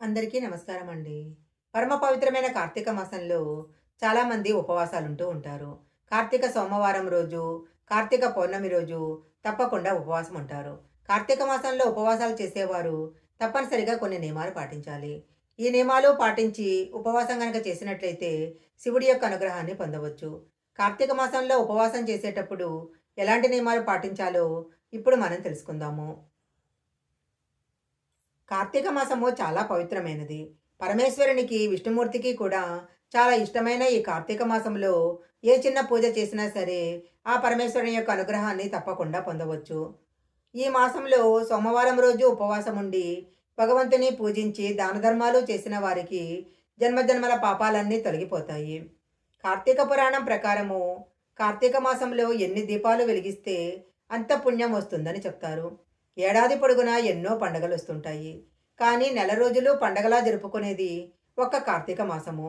అందరికీ నమస్కారం అండి. పరమ పవిత్రమైన కార్తీక మాసంలో చాలామంది ఉపవాసాలుంటూ ఉంటారు. కార్తీక సోమవారం రోజు, కార్తీక పౌర్ణమి రోజు తప్పకుండా ఉపవాసం ఉంటారు. కార్తీక మాసంలో ఉపవాసాలు చేసేవారు తప్పనిసరిగా కొన్ని నియమాలు పాటించాలి. ఈ నియమాలు పాటించి ఉపవాసం కనుక చేసినట్లయితే శివుడి యొక్క అనుగ్రహాన్ని పొందవచ్చు. కార్తీక మాసంలో ఉపవాసం చేసేటప్పుడు ఎలాంటి నియమాలు పాటించాలో ఇప్పుడు మనం తెలుసుకుందాము. కార్తీక మాసము చాలా పవిత్రమైనది. పరమేశ్వరునికి, విష్ణుమూర్తికి కూడా చాలా ఇష్టమైన ఈ కార్తీక మాసంలో ఏ చిన్న పూజ చేసినా సరే, ఆ పరమేశ్వరుని యొక్క అనుగ్రహాన్ని తప్పకుండా పొందవచ్చు. ఈ మాసంలో సోమవారం రోజు ఉపవాసం ఉండి, భగవంతుని పూజించి దానధర్మాలు చేసిన వారికి జన్మజన్మల పాపాలన్నీ తొలగిపోతాయి. కార్తీక పురాణం ప్రకారము కార్తీక మాసంలో ఎన్ని దీపాలు వెలిగిస్తే అంత పుణ్యం వస్తుందని చెప్తారు. ఏడాది పొడుగునా ఎన్నో పండగలు వస్తుంటాయి. కానీ నెల రోజులు పండగలా జరుపుకునేది ఒక్క కార్తీక మాసము.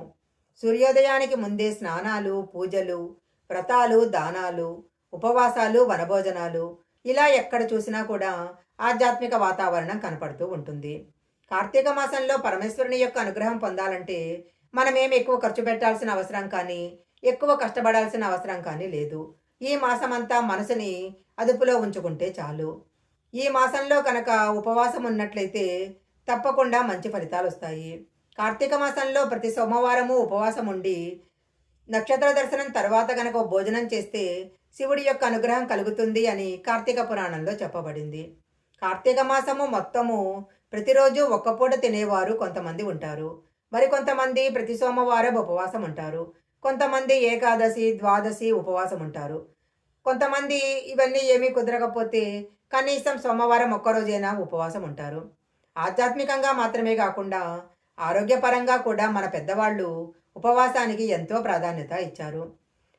సూర్యోదయానికి ముందే స్నానాలు, పూజలు, వ్రతాలు, దానాలు, ఉపవాసాలు, వనభోజనాలు ఇలా ఎక్కడ చూసినా కూడా ఆధ్యాత్మిక వాతావరణం కనపడుతూ ఉంటుంది. కార్తీక మాసంలో పరమేశ్వరుని యొక్క అనుగ్రహం పొందాలంటే మనమేం ఎక్కువ ఖర్చు పెట్టాల్సిన అవసరం కానీ, ఎక్కువ కష్టపడాల్సిన అవసరం కానీ లేదు. ఈ మాసమంతా మనసుని అదుపులో ఉంచుకుంటే చాలు. ఈ మాసంలో కనుక ఉపవాసం ఉన్నట్లయితే తప్పకుండా మంచి ఫలితాలు వస్తాయి కార్తీక మాసంలో ప్రతి సోమవారము ఉపవాసం ఉండి, నక్షత్ర దర్శనం తర్వాత గనక భోజనం చేస్తే శివుడి యొక్క అనుగ్రహం కలుగుతుంది అని కార్తీక పురాణంలో చెప్పబడింది. కార్తీక మాసము మొత్తము ప్రతిరోజు ఒక్క పూట తినేవారు కొంతమంది ఉంటారు. మరికొంతమంది ప్రతి సోమవారం ఉపవాసం ఉంటారు. కొంతమంది ఏకాదశి, ద్వాదశి ఉపవాసం ఉంటారు. కొంతమంది ఇవన్నీ ఏమీ కుదరకపోతే కనీసం సోమవారం ఒక్కరోజైనా ఉపవాసం ఉంటారు. ఆధ్యాత్మికంగా మాత్రమే కాకుండా ఆరోగ్యపరంగా కూడా మన పెద్దవాళ్ళు ఉపవాసానికి ఎంతో ప్రాధాన్యత ఇచ్చారు.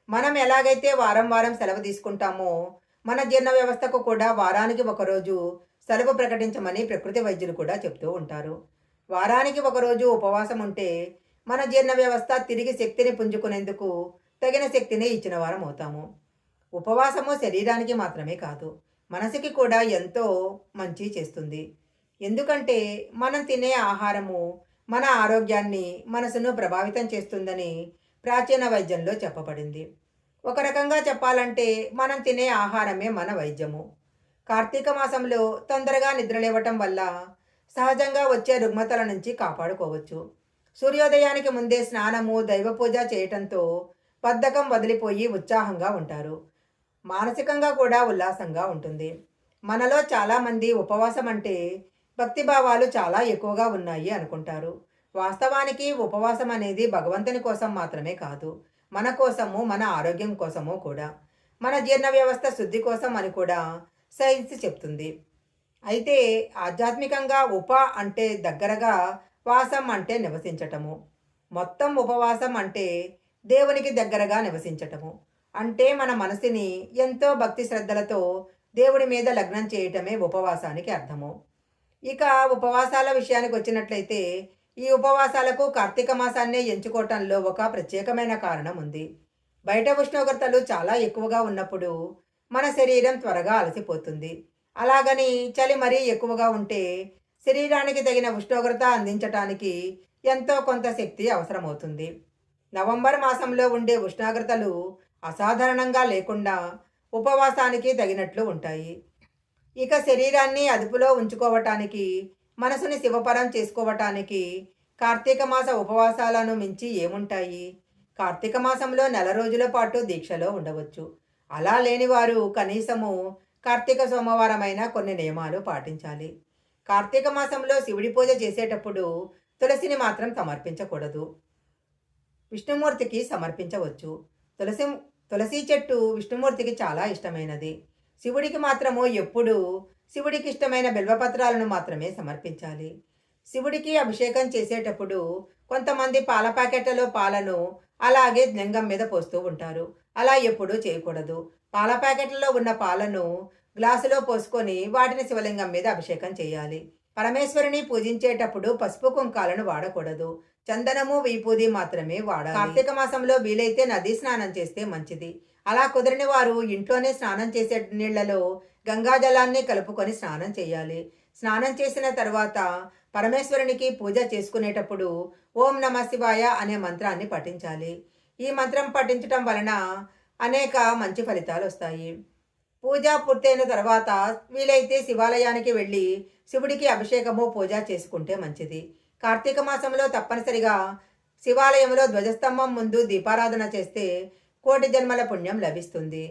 మనం ఎలాగైతే వారం వారం సెలవు తీసుకుంటామో మన జీర్ణ వ్యవస్థకు కూడా వారానికి ఒకరోజు సెలవు ప్రకటించమని ప్రకృతి వైద్యులు కూడా చెప్తూ ఉంటారు. వారానికి ఒకరోజు ఉపవాసం ఉంటే మన జీర్ణ వ్యవస్థ తిరిగి శక్తిని పుంజుకునేందుకు తగిన శక్తిని ఇచ్చిన వారం అవుతాము. ఉపవాసము శరీరానికి మాత్రమే కాదు మనసుకి కూడా ఎంతో మంచి చేస్తుంది. ఎందుకంటే మనం తినే ఆహారము మన ఆరోగ్యాన్ని, మనసును ప్రభావితం చేస్తుందని ప్రాచీన వైద్యంలో చెప్పబడింది. ఒక రకంగా చెప్పాలంటే మనం తినే ఆహారమే మన వైద్యము. కార్తీక మాసంలో తొందరగా నిద్రలేవటం వల్ల సహజంగా వచ్చే రుగ్మతల నుంచి కాపాడుకోవచ్చు. సూర్యోదయానికి ముందే స్నానము, దైవపూజ చేయటంతో బద్ధకం వదిలిపోయి ఉత్సాహంగా ఉంటారు. మానసికంగా కూడా ఉల్లాసంగా ఉంటుంది. మనలో చాలామంది ఉపవాసం అంటే భక్తిభావాలు చాలా ఎక్కువగా ఉన్నాయి అనుకుంటారు. వాస్తవానికి ఉపవాసం అనేది భగవంతుని కోసం మాత్రమే కాదు. మన కోసము, మన ఆరోగ్యం కోసము కూడా. మన జీర్ణ వ్యవస్థ శుద్ధి కోసం అని కూడా సైన్స్ చెప్తుంది. అయితే ఆధ్యాత్మికంగా ఉప అంటే దగ్గరగా, వాసం అంటే నివసించటము. మొత్తం ఉపవాసం అంటే దేవునికి దగ్గరగా నివసించటము. అంటే మన మనసుని ఎంతో భక్తి శ్రద్ధలతో దేవుడి మీద లగ్నం చేయటమే ఉపవాసానికి అర్థము. ఇక ఉపవాసాల విషయానికి వచ్చినట్లయితే ఈ ఉపవాసాలకు కార్తీక మాసాన్నే ఎంచుకోవటంలో ఒక ప్రత్యేకమైన కారణం ఉంది. బయట ఉష్ణోగ్రతలు చాలా ఎక్కువగా ఉన్నప్పుడు మన శరీరం త్వరగా అలసిపోతుంది. అలాగని చలి మరీ ఎక్కువగా ఉంటే శరీరానికి తగిన ఉష్ణోగ్రత అందించటానికి ఎంతో కొంత శక్తి అవసరమవుతుంది. నవంబర్ మాసంలో ఉండే ఉష్ణోగ్రతలు అసాధారణంగా లేకుండా ఉపవాసానికి తగినట్లు ఉంటాయి. ఇక శరీరాన్ని అదుపులో ఉంచుకోవటానికి, మనసుని శివపరం చేసుకోవటానికి కార్తీక మాస ఉపవాసాలను మించి ఏముంటాయి? కార్తీక మాసంలో నెల రోజుల పాటు దీక్షలో ఉండవచ్చు. అలా లేనివారు కనీసము కార్తీక సోమవారమైన కొన్ని నియమాలు పాటించాలి. కార్తీక మాసంలో శివుడి పూజ చేసేటప్పుడు తులసిని మాత్రం సమర్పించకూడదు. విష్ణుమూర్తికి సమర్పించవచ్చు. తులసి తులసి చెట్టు విష్ణుమూర్తికి చాలా ఇష్టమైనది. శివుడికి మాత్రము ఎప్పుడూ శివుడికి ఇష్టమైన బిల్వపత్రాలను మాత్రమే సమర్పించాలి. శివుడికి అభిషేకం చేసేటప్పుడు కొంతమంది పాల ప్యాకెట్లలో పాలను అలాగే లింగం మీద పోస్తూ ఉంటారు. అలా ఎప్పుడూ చేయకూడదు. పాల ప్యాకెట్లలో ఉన్న పాలను గ్లాసులో పోసుకొని వాటిని శివలింగం మీద అభిషేకం చేయాలి. పరమేశ్వరుని పూజించేటప్పుడు పసుపు కుంకాలను వాడకూడదు. చందనము, వీపూది మాత్రమే వాడాలి. కార్తీక మాసంలో వీలైతే నదీ స్నానం చేస్తే మంచిది. అలా కుదిరిన వారు ఇంట్లోనే స్నానం చేసే నీళ్ళలో గంగాజలాన్ని కలుపుకొని స్నానం చేయాలి. స్నానం చేసిన తర్వాత పరమేశ్వరునికి పూజ చేసుకునేటప్పుడు ఓం నమ శివాయ అనే మంత్రాన్ని పఠించాలి ఈ మంత్రం పఠించటం వలన అనేక మంచి ఫలితాలు వస్తాయి పూజ పూర్తయిన తర్వాత వీలైతే శివాలయానికి వెళ్ళి శివుడికి అభిషేకము పూజ చేసుకుంటే మంచిది. కార్తీక మాసంలో తప్పనిసరిగా శివాలయంలో ధ్వజస్తంభం ముందు దీపారాధన చేస్తే కోటి జన్మల పుణ్యం లభిస్తుంది.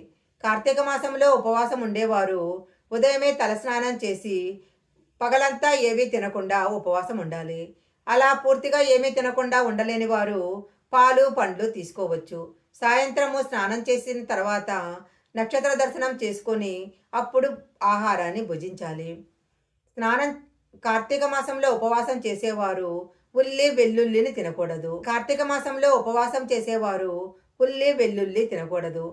కార్తీక మాసంలో ఉపవాసం ఉండేవారు ఉదయమే తలస్నానం చేసి పగలంతా ఏమీ తినకుండా ఉపవాసం ఉండాలి. అలా పూర్తిగా ఏమీ తినకుండా ఉండలేని వారు పాలు పండ్లు తీసుకోవచ్చు. సాయంత్రము స్నానం చేసిన తర్వాత నక్షత్ర దర్శనం చేసుకొని అప్పుడు ఆహారాన్ని భుజించాలి. స్నానం కార్తీక మాసంలో ఉపవాసం చేసేవారు ఉల్లి వెల్లుల్లిని తినకూడదు. కార్తీక మాసంలో ఉపవాసం చేసేవారు ఉల్లి వెల్లుల్లి తినకూడదు.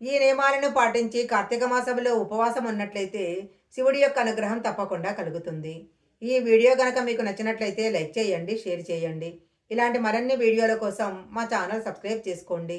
ఈ నియమాలను పాటించి కార్తీక మాసంలో ఉపవాసం ఉన్నట్లయితే శివుడి యొక్క అనుగ్రహం తప్పకుండా కలుగుతుంది. ఈ వీడియో కనుక మీకు నచ్చినట్లయితే లైక్ చేయండి షేర్ చేయండి. ఇలాంటి మరిన్ని వీడియోల కోసం మా ఛానల్ సబ్స్క్రైబ్ చేసుకోండి.